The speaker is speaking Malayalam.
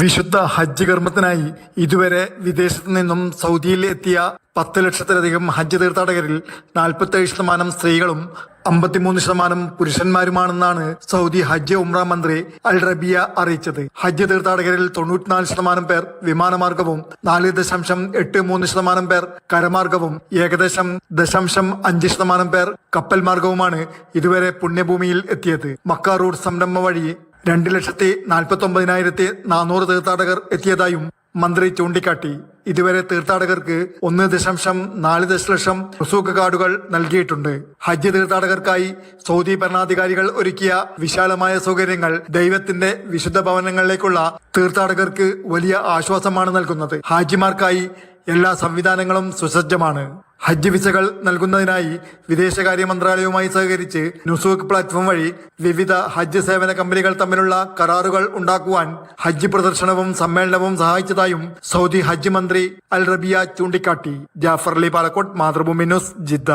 വിശുദ്ധ ഹജ്ജ് കർമ്മത്തിനായി ഇതുവരെ വിദേശത്തു നിന്നും സൗദിയിൽ എത്തിയ പത്ത് ലക്ഷത്തിലധികം ഹജ്ജ് തീർത്ഥാടകരിൽ നാൽപ്പത്തേഴ് ശതമാനം സ്ത്രീകളും അമ്പത്തിമൂന്ന് ശതമാനം പുരുഷന്മാരുമാണെന്നാണ് സൗദി ഹജ്ജ് ഉംറ മന്ത്രി അൽ റബിയ അറിയിച്ചത്. ഹജ്ജ് തീർത്ഥാടകരിൽ തൊണ്ണൂറ്റിനാല് ശതമാനം പേർ വിമാനമാർഗവും നാല് ദശാംശം എട്ട് മൂന്ന് ശതമാനം പേർ കരമാർഗവും ഏകദേശം ദശാംശം അഞ്ച് ശതമാനം പേർ കപ്പൽ മാർഗവുമാണ് ഇതുവരെ പുണ്യഭൂമിയിൽ എത്തിയത്. മക്ക റൂട്ട് സംരംഭം വഴി രണ്ട് ലക്ഷത്തി നാൽപ്പത്തി ഒമ്പതിനായിരത്തി നാനൂറ് തീർത്ഥാടകർ എത്തിയതായും മന്ത്രി ചൂണ്ടിക്കാട്ടി. ഇതുവരെ തീർത്ഥാടകർക്ക് ഒന്ന് ദശാംശം നാല് ദശലക്ഷം റുസൂക്ക് കാർഡുകൾ നൽകിയിട്ടുണ്ട്. ഹജ്ജ് തീർത്ഥാടകർക്കായി സൗദി ഭരണാധികാരികൾ ഒരുക്കിയ വിശാലമായ സൗകര്യങ്ങൾ ദൈവത്തിന്റെ വിശുദ്ധ ഭവനങ്ങളിലേക്കുള്ള തീർത്ഥാടകർക്ക് വലിയ ആശ്വാസമാണ് നൽകുന്നത്. ഹാജിമാർക്കായി എല്ലാ സംവിധാനങ്ങളും സുസജ്ജമാണ്. ഹജ്ജ് വിസകൾ നൽകുന്നതിനായി വിദേശകാര്യ മന്ത്രാലയവുമായി സഹകരിച്ച് നുസൂക്ക് പ്ലാറ്റ്ഫോം വഴി വിവിധ ഹജ്ജ് സേവന കമ്പനികൾ തമ്മിലുള്ള കരാറുകൾ ഉണ്ടാക്കുവാൻ ഹജ്ജ് പ്രദർശനവും സമ്മേളനവും സഹായിച്ചതായും സൗദി ഹജ്ജ് മന്ത്രി അൽ റബിയ ചൂണ്ടിക്കാട്ടി. Jafar Ali Palakkot Mathrubhumi news Jeddah.